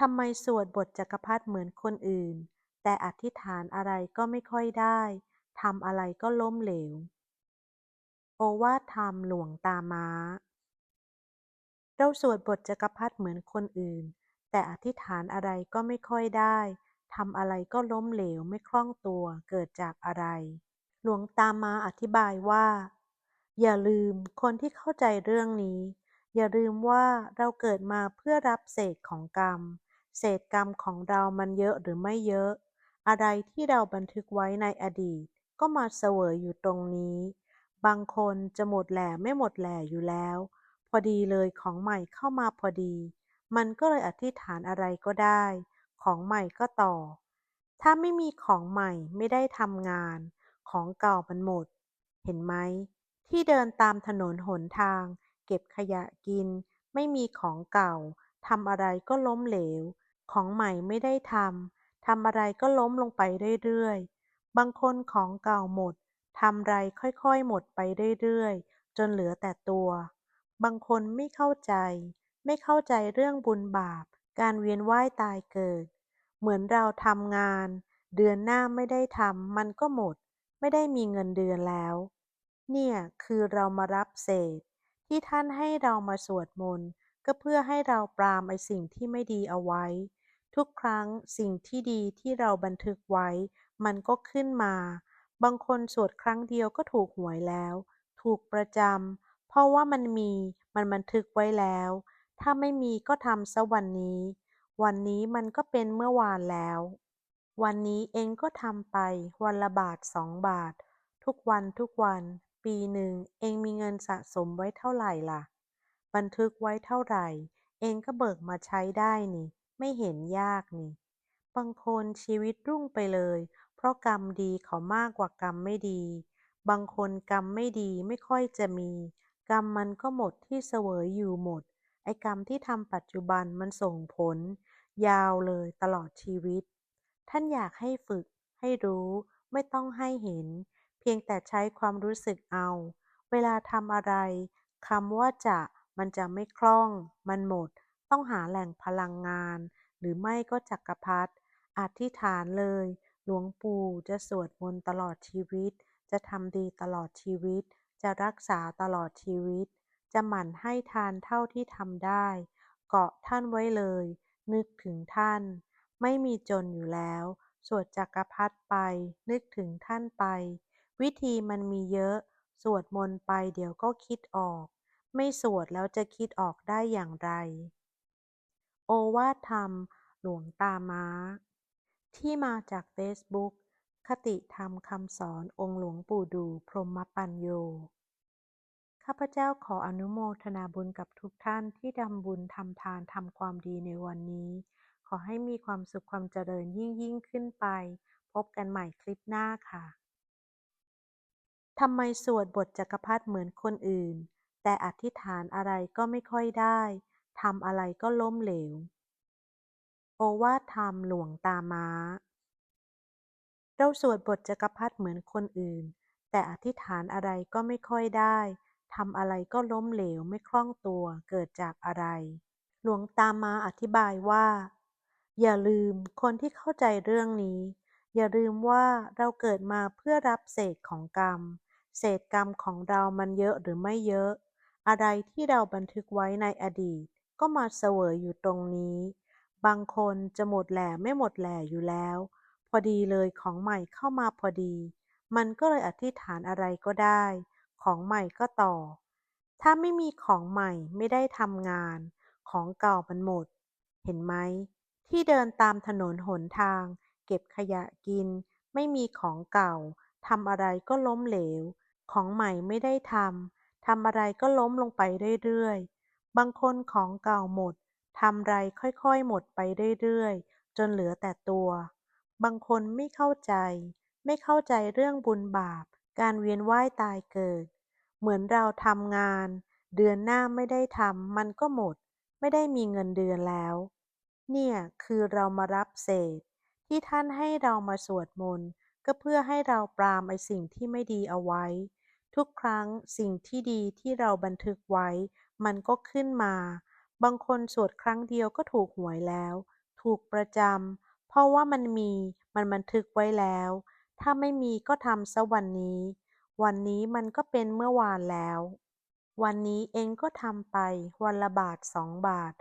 ทำไมสวดบทจักรพรรดิเหมือนคนอื่น แต่อธิษฐานอะไรก็ไม่ค่อยได้ทำอะไรก็ล้มเหลว โอวาทธรรมหลวงตาม้า เราสวดบทจักรพรรดิเหมือนคนอื่น แต่อธิษฐานอะไรก็ไม่ค่อยได้ทำอะไรก็ล้มเหลวไม่คล่องตัวเกิดจากอะไร หลวงตามาอธิบายว่า อย่าลืมคนที่เข้าใจเรื่องนี้ อย่าลืมว่าเราเกิดมาเพื่อรับเศษของกรรม เศษกรรมของเรามันเยอะหรือไม่เยอะ อะไรที่เราบันทึกไว้ในอดีต ก็มาเสวยอยู่ตรงนี้ บางคนจะหมดแหล่ไม่หมดแหล่อยู่แล้ว พอดีเลยของใหม่เข้ามาพอดี มันก็เลยอธิษฐานอะไรก็ได้ ของใหม่ก็ต่อ ถ้าไม่มีของใหม่ไม่ได้ทำงาน ของเก่ามันหมด เห็นไหม ที่เดินตามถนนหนทาง เก็บขยะกิน ไม่มีของเก่าทำอะไรก็ล้มเหลว ของใหม่ไม่ได้ทำ ทำอะไรก็ล้มลงไปเรื่อยๆ บางคนของเก่าหมด ทำไรค่อยๆหมดไปเรื่อยๆ จนเหลือแต่ตัว บางคนไม่เข้าใจ ไม่เข้าใจเรื่องบุญบาป การเวียนว่ายตายเกิด เหมือนเราทำงาน เดือนหน้าไม่ได้ทำมันก็หมด ไม่ได้มีเงินเดือนแล้ว เนี่ยคือเรามารับเศษ ที่ท่านให้เรามาสวดมนต์ ก็เพื่อให้เราปรามไอสิ่งที่ไม่ดีเอาไว้ ทุกครั้งสิ่งที่ดีที่เราบันทึกไว้ มันก็ขึ้นมา บางคนสวดครั้งเดียวก็ถูกหวยแล้ว ถูกประจำเพราะว่ามันมีมันบันทึกไว้แล้ว ถ้าไม่มีก็ทำซะวันนี้ วันนี้มันก็เป็นเมื่อวานแล้ว วันนี้เองก็ทำไปวันละบาทสองบาท ทุกวันทุกวัน ปีหนึ่งเองมีเงินสะสมไว้เท่าไหร่ล่ะ บันทึกไว้เท่าไหร่ เองก็เบิกมาใช้ได้นี่ ไม่เห็นยากนี่ บางคนชีวิตรุ่งไปเลย เพราะกรรมดีเขามากกว่ากรรมไม่ดี บางคนกรรมไม่ดีไม่ค่อยจะมี กรรมมันก็หมดที่เสวยอยู่หมด ไอ้กรรมที่ทำปัจจุบันมันส่งผล ยาวเลยตลอดชีวิต ท่านอยากให้ฝึก ให้รู้ ไม่ต้องให้เห็น เพียงแต่ใช้ความรู้สึกเอา เวลาทำอะไรคำว่าจะ มันจะไม่คล่อง มันหมด ต้องหาแหล่งพลังงาน หรือไม่ก็จักรพรรดิอธิษฐานเลย หลวงปู่จะสวดมนต์ตลอดชีวิต จะทำดีตลอดชีวิต จะรักษาตลอดชีวิต จะหมั่นให้ทานเท่าที่ทำได้ เกาะท่านไว้เลย นึกถึงท่าน ไม่มีจนอยู่แล้ว สวดจักรพรรดิไป นึกถึงท่านไป วิธีมันมีเยอะ สวดมนต์ไปเดี๋ยวก็คิดออก ไม่สวดแล้วจะคิดออกได้อย่างไร โอวาทธรรม หลวงตาม้า ที่มาจากเฟซบุ๊กคติธรรมคำสอนองค์หลวงปู่ดูพรหมปัญโย ข้าพเจ้าขออนุโมทนาบุญกับทุกท่านที่ทำบุญทำทานทำความดีในวันนี้ ขอให้มีความสุขความเจริญยิ่งยิ่งขึ้นไป พบกันใหม่คลิปหน้าค่ะทำไมสวดบทจักรพรรดิเหมือนคนอื่น แต่อธิษฐานอะไรก็ไม่ค่อยได้ทำอะไรก็ล้มเหลว โอวาทธรรมหลวงตาม้า เราสวดบทจักรพรรดิเหมือนคนอื่น แต่อธิษฐานอะไรก็ไม่ค่อยได้ทำอะไรก็ล้มเหลวไม่คล่องตัวเกิดจากอะไร หลวงตามาอธิบายว่า อย่าลืมคนที่เข้าใจเรื่องนี้ อย่าลืมว่าเราเกิดมาเพื่อรับเศษของกรรม เศษกรรมของเรามันเยอะหรือไม่เยอะ อะไรที่เราบันทึกไว้ในอดีต ก็มาเสวยอยู่ตรงนี้ บางคนจะหมดแหล่ไม่หมดแหล่อยู่แล้ว พอดีเลยของใหม่เข้ามาพอดี มันก็เลยอธิษฐานอะไรก็ได้ ของใหม่ก็ต่อ ถ้าไม่มีของใหม่ไม่ได้ทำงาน ของเก่ามันหมด เห็นไหม ที่เดินตามถนนหนทาง เก็บขยะกิน ไม่มีของเก่าทำอะไรก็ล้มเหลว ของใหม่ไม่ได้ทำ ทำอะไรก็ล้มลงไปเรื่อยๆ บางคนของเก่าหมด ทำไรค่อยๆ หมดไปเรื่อยๆ จนเหลือแต่ตัว บางคนไม่เข้าใจ ไม่เข้าใจเรื่องบุญบาป การเวียนว่ายตายเกิด เหมือนเราทำงาน เดือนหน้าไม่ได้ทำมันก็หมด ไม่ได้มีเงินเดือนแล้ว เนี่ยคือเรามารับเศษ ที่ท่านให้เรามาสวดมนต์ก็เพื่อให้เราปรามไอสิ่งที่ไม่ดีเอาไว้ ทุกครั้งสิ่งที่ดีที่เราบันทึกไว้ มันก็ขึ้นมา บางคนสวดครั้งเดียวก็ถูกหวยแล้ว ถูกประจำ เพราะว่ามันมี มันบันทึกไว้แล้ว ถ้าไม่มีก็ทำซะวันนี้ วันนี้มันก็เป็นเมื่อวานแล้ว วันนี้เองก็ทำไปวันละบาทสองบาท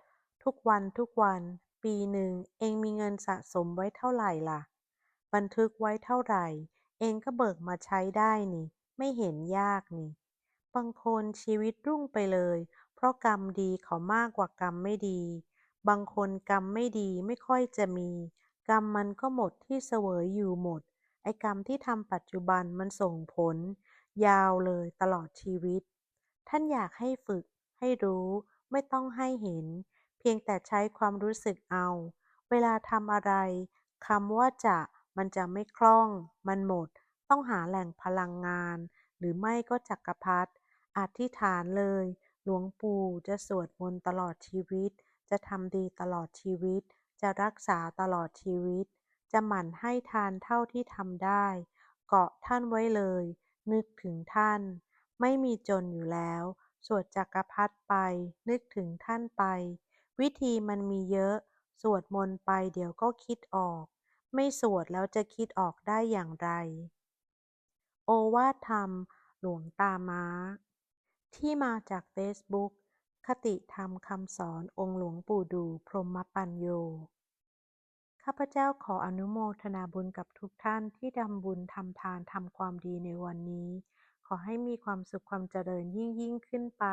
ทุกวันทุกวัน ปีหนึ่งเองมีเงินสะสมไว้เท่าไหร่ล่ะ บันทึกไว้เท่าไหร่ เองก็เบิกมาใช้ได้นี่ ไม่เห็นยากนี่ บางคนชีวิตรุ่งไปเลย เพราะกรรมดีเขามากกว่ากรรมไม่ดี บางคนกรรมไม่ดีไม่ค่อยจะมี กรรมมันก็หมดที่เสวยอยู่หมด ไอ้กรรมที่ทำปัจจุบันมันส่งผล ยาวเลยตลอดชีวิต ท่านอยากให้ฝึก ให้รู้ไม่ต้องให้เห็น เพียงแต่ใช้ความรู้สึกเอา เวลาทำอะไรคำว่าจะมันจะไม่คล่อง มันหมด ต้องหาแหล่งพลังงาน หรือไม่ก็จักรพรรดิอธิษฐานเลย หลวงปู่จะสวดมนต์ตลอดชีวิต จะทำดีตลอดชีวิต จะรักษาตลอดชีวิต จะหมั่นให้ทานเท่าที่ทำได้ เกาะท่านไว้เลย นึกถึงท่าน ไม่มีจนอยู่แล้ว สวดจักรพรรดิไป นึกถึงท่านไป วิธีมันมีเยอะ สวดมนต์ไปเดี๋ยวก็คิดออก ไม่สวดแล้วจะคิดออกได้อย่างไร โอวาทธรรม หลวงตาม้า ที่มาจากเฟซบุ๊กคติธรรมคำสอนองค์หลวงปู่ดูพรหมปัญโย ข้าพเจ้าขออนุโมทนาบุญกับทุกท่านที่ทำบุญทำทานทำความดีในวันนี้ ขอให้มีความสุขความเจริญยิ่งยิ่งขึ้นไป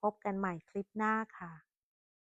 พบกันใหม่คลิปหน้าค่ะ